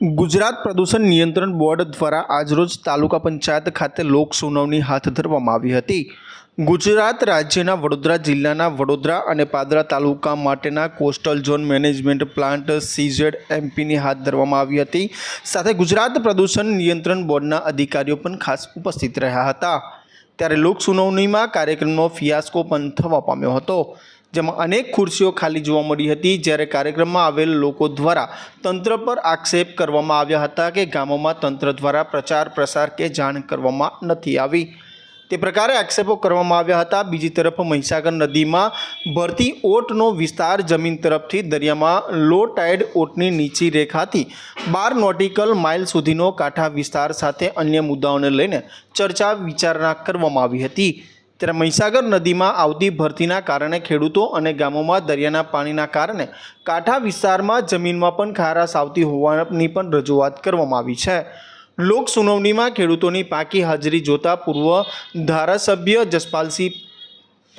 ગુજરાત પ્રદૂષણ નિયંત્રણ બોર્ડ દ્વારા આજરોજ તાલુકા પંચાયત ખાતે લોક સુનાવણી હાથ ધરવામાં આવી હતી. ગુજરાત રાજ્યના વડોદરા જિલ્લાના વડોદરા અને પાદરા તાલુકા માટેના coastal zone management plant CZ એમપીની હાથ ધરવામાં આવી હતી. સાથે ગુજરાત પ્રદૂષણ નિયંત્રણ બોર્ડના અધિકારીઓ પણ ખાસ ઉપસ્થિત રહ્યા હતા. ત્યારે લોક સુનાવણીમાં કાર્યક્રમનો ફિયાસ્કો પણ થવા પામ્યો હતો. જેમાં અનેક ખુરશીઓ ખાલી જોવા મળી હતી. જ્યારે કાર્યક્રમમાં આવેલ લોકો દ્વારા તંત્ર પર આક્ષેપ કરવામાં આવ્યા હતા કે ગામોમાં તંત્ર દ્વારા પ્રચાર, પ્રસાર કે જાણ કરવામાં નથી આવી. તે પ્રકારે આક્ષેપો કરવામાં આવ્યા હતા. બીજી તરફ મહીસાગર નદીમાં ભરતી ઓટનો વિસ્તાર જમીન તરફથી દરિયામાં લો ટાઇડ ઓટની નીચી રેખાથી બાર નોટિકલ માઇલ સુધીનો કાંઠા વિસ્તાર સાથે અન્ય મુદ્દાઓને લઈને ચર્ચા વિચારણા કરવામાં આવી હતી. ત્યારે મહીસાગર નદીમાં આવતી ભરતીના કારણે ખેડૂતો અને ગામોમાં દરિયાના પાણીના કારણે કાંઠા વિસ્તારમાં જમીનમાં પણ ખારાશ આવતી હોવાની પણ રજૂઆત કરવામાં આવી છે. લોક સુનાવણીમાં ખેડૂતોની પાકી હાજરી જોતા પૂર્વ ધારાસભ્ય જસપાલસિંહ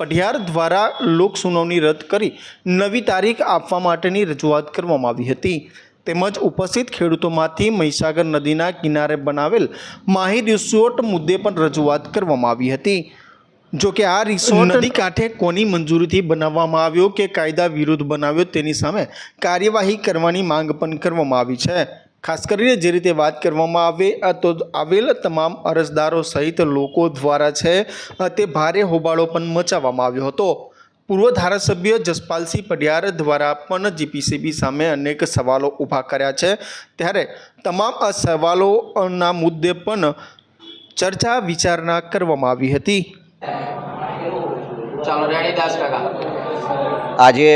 પઢિયાર દ્વારા લોક સુનાવણી રદ કરી નવી તારીખ આપવા માટેની રજૂઆત કરવામાં આવી હતી. તેમજ ઉપસ્થિત ખેડૂતોમાંથી મહીસાગર નદીના કિનારે બનાવેલ માહી રિસોર્ટ મુદ્દે પણ રજૂઆત કરવામાં આવી હતી. જો કે આ રિસોર્ટ નદી કાંઠે કોની મંજૂરીથી બનાવવામાં આવ્યો કે કાયદા વિરુદ્ધ બનાવ્યો તેની સામે કાર્યવાહી કરવાની માંગ પણ કરવામાં આવી છે. ખાસ કરીને જે રીતે વાત કરવામાં આવે તો આવેલ તમામ અરજદારો સહિત લોકો દ્વારા છે તે ભારે હોબાળો પણ મચાવવામાં આવ્યો હતો. પૂર્વ ધારાસભ્ય જસપાલસિંહ પડિયાર દ્વારા પણ જીપીસીબી સામે અનેક સવાલો ઊભા કર્યા છે. ત્યારે તમામ આ સવાલોના મુદ્દે પણ ચર્ચા વિચારણા કરવામાં આવી હતી. આજે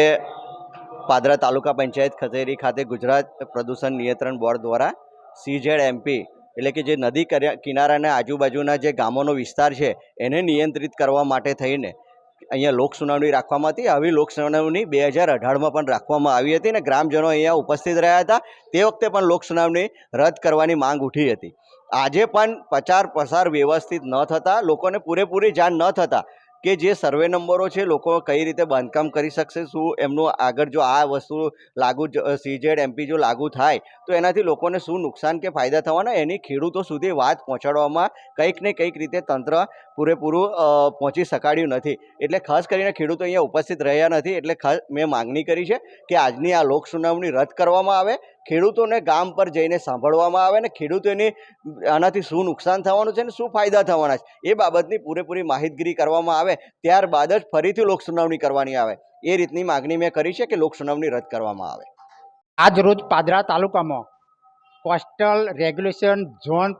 પાદરા તાલુકા પંચાયત ખતેરી ખાતે ગુજરાત પ્રદૂષણ નિયંત્રણ બોર્ડ દ્વારા સીઝેડ એમપી એટલે કે જે નદી કિનારાના આજુબાજુના જે ગામોનો વિસ્તાર છે, એને નિયંત્રિત કરવા માટે થઈને અહીંયા લોક સુનાવણી રાખવામાં હતી. આવી લોક સુનાવણી બે હજાર અઢારમાં પણ રાખવામાં આવી હતી અને ગ્રામજનો અહીંયા ઉપસ્થિત રહ્યા હતા. તે વખતે પણ લોક સુનાવણી રદ કરવાની માંગ ઉઠી હતી. આજે પણ પ્રચાર પ્રસાર વ્યવસ્થિત ન થતાં, લોકોને પૂરેપૂરી જાણ ન થતાં કે જે સર્વે નંબરો છે, લોકો કઈ રીતે બાંધકામ કરી શકશે, શું એમનું આગળ જો આ વસ્તુ લાગુ સીઝેડ એમપી જો લાગુ થાય, તો એનાથી લોકોને શું નુકસાન કે ફાયદા થવાના, એની ખેડૂતો સુધી વાત પહોંચાડવામાં કંઈક ને કંઈક રીતે તંત્ર પૂરેપૂરું પહોંચી શકાડ્યું નથી. એટલે ખાસ કરીને ખેડૂતો અહીંયા ઉપસ્થિત રહ્યા નથી, એટલે ખાસ મેં માગણી કરી છે કે આજની આ લોક સુનાવણી રદ કરવામાં આવે ખેડૂતોને ગામ પર જઈને સાંભળવામાં આવે ને ખેડૂતોની આનાથી શું નુકસાન થવાનું છે ને શું ફાયદા થવાના છે, એ બાબતની પૂરેપૂરી માહિતગીરી કરવામાં આવે, ત્યારબાદ જ ફરીથી લોક સુનાવણી કરવાની આવે. એ રીતની માગણી મેં કરી છે કે લોક સુનાવણી રદ કરવામાં આવે. આજ રોજ પાદરા તાલુકામાં કોસ્ટલ રેગ્યુલેશન ઝોન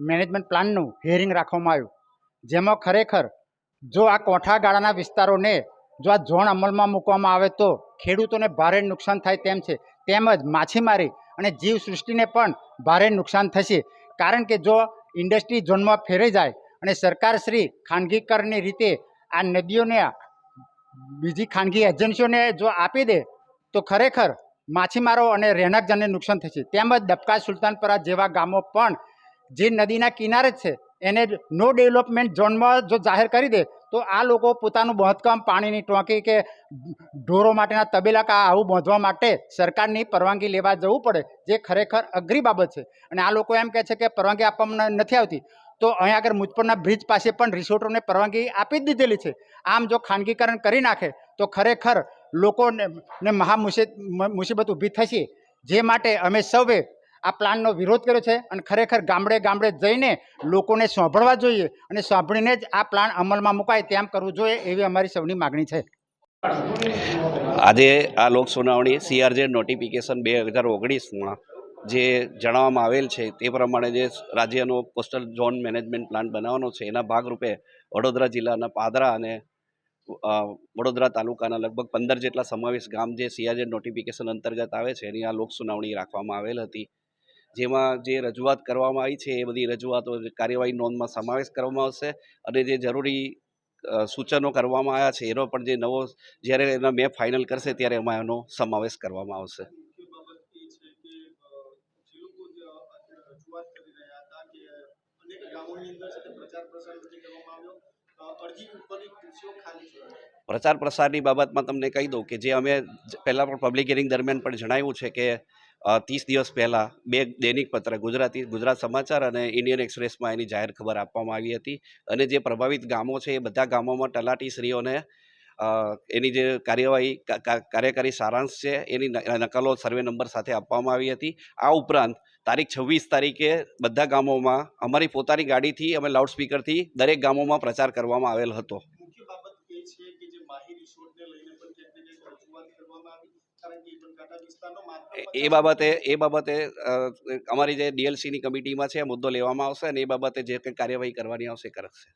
મેનેજમેન્ટ પ્લાનનું હિયરિંગ રાખવામાં આવ્યું. જેમાં ખરેખર જો આ કોઠાગાળાના વિસ્તારોને જો આ ઝોન અમલમાં મૂકવામાં આવે તો ખેડૂતોને ભારે નુકસાન થાય તેમ છે, તેમજ માછીમારી અને જીવ સૃષ્ટિને પણ ભારે નુકસાન થશે. કારણ કે જો ઇન્ડસ્ટ્રી ઝોનમાં ફેરઈ જાય અને સરકારશ્રી ખાનગીકરણની રીતે આ નદીઓને, બીજી ખાનગી એજન્સીઓને જો આપી દે, તો ખરેખર માછીમારો અને રહેણાંકજનને નુકસાન થશે. તેમજ દબકા સુલતાનપરા જેવા ગામો પણ જે નદીના કિનારે છે, એને નો ડેવલપમેન્ટ ઝોનમાં જો જાહેર કરી દે તો આ લોકો પોતાનું બાંધકામ પાણીની ટાંકી કે ઢોરો માટેના તબેલા કા આવું બાંધવા માટે સરકારની પરવાનગી લેવા જવું પડે, જે ખરેખર અઘરી બાબત છે. અને આ લોકો એમ કહે છે કે પરવાનગી આપવામાં નથી આવતી. તો અહીંયા આગળ મુજપરના બ્રિજ પાસે પણ રિસોર્ટોને પરવાનગી આપી જ દીધેલી છે. આમ જો ખાનગીકરણ કરી નાખે, તો ખરેખર લોકોને મહા મુસી- મુસીબત ઊભી થશે. જે માટે અમે સૌએ આ પ્લાનનો વિરોધ કર્યો છે અને ખરેખર ગામડે ગામડે જઈને લોકોને સાંભળવા જોઈએ અને સાંભળીને જ આ પ્લાન અમલમાં મુકાય તેમ કરવું જોઈએ એવી અમારી સૌની માગણી છે. આજે આ લોક સુનાવણી સીઆરજે નોટિફિકેશન બે હજાર ઓગણીસમાં જે જણાવવામાં આવેલ છે તે પ્રમાણે જે રાજ્યનો કોસ્ટલ ઝોન મેનેજમેન્ટ પ્લાન બનાવવાનો છે એના ભાગરૂપે વડોદરા જિલ્લાના પાદરા અને વડોદરા તાલુકાના લગભગ પંદર જેટલા સમાવેશ ગામ જે સીઆરજે નોટિફિકેશન અંતર્ગત આવે છે એની આ લોક સુનાવણી રાખવામાં આવેલ હતી. જેમાં જે રજૂઆત કરવામાં આવી છે, એ બધી રજૂઆતો કાર્યવાહી નોંધમાં સમાવેશ કરવામાં આવશે અને જે જરૂરી સૂચનો કરવામાં આવ્યા છે, એનો પણ જે નવો, જ્યારે એનો મેં ફાઇનલ કરશે, ત્યારે એમાં એનો સમાવેશ કરવામાં આવશે. ગામોની અંદર પ્રચાર પ્રસાર કરવામાં છે પ્રચાર પ્રસારની બાબતમાં તમને કહી દઉં કે જે અમે પહેલાં પણ પબ્લિક હિયરિંગ દરમિયાન પણ જણાવ્યું છે કે ત્રીસ દિવસ પહેલાં બે દૈનિક પત્ર ગુજરાતી ગુજરાત સમાચાર અને ઇન્ડિયન એક્સપ્રેસમાં એની જાહેર ખબર આપવામાં આવી હતી અને જે પ્રભાવિત ગામો છે એ બધા ગામોમાં તલાટીશ્રીઓને અ, એની જે કાર્યવાહી કાર્યકારી સારાંશ છે એની નકલો સર્વે નંબર સાથે આપવામાં આવી હતી. આ ઉપરાંત તારીખ છવ્વીસ તારીખે બધા ગામોમાં અમારી પોતાની ગાડીથી અમે લાઉડસ્પીકરથી દરેક ગામોમાં પ્રચાર કરવામાં આવેલ હતો. એ બાબતે એ બાબતે અમારી જે ડીએલસીની કમિટીમાં છે એ મુદ્દો લેવામાં આવશે અને એ બાબતે જે કંઈ કાર્યવાહી કરવાની આવશે કરશે.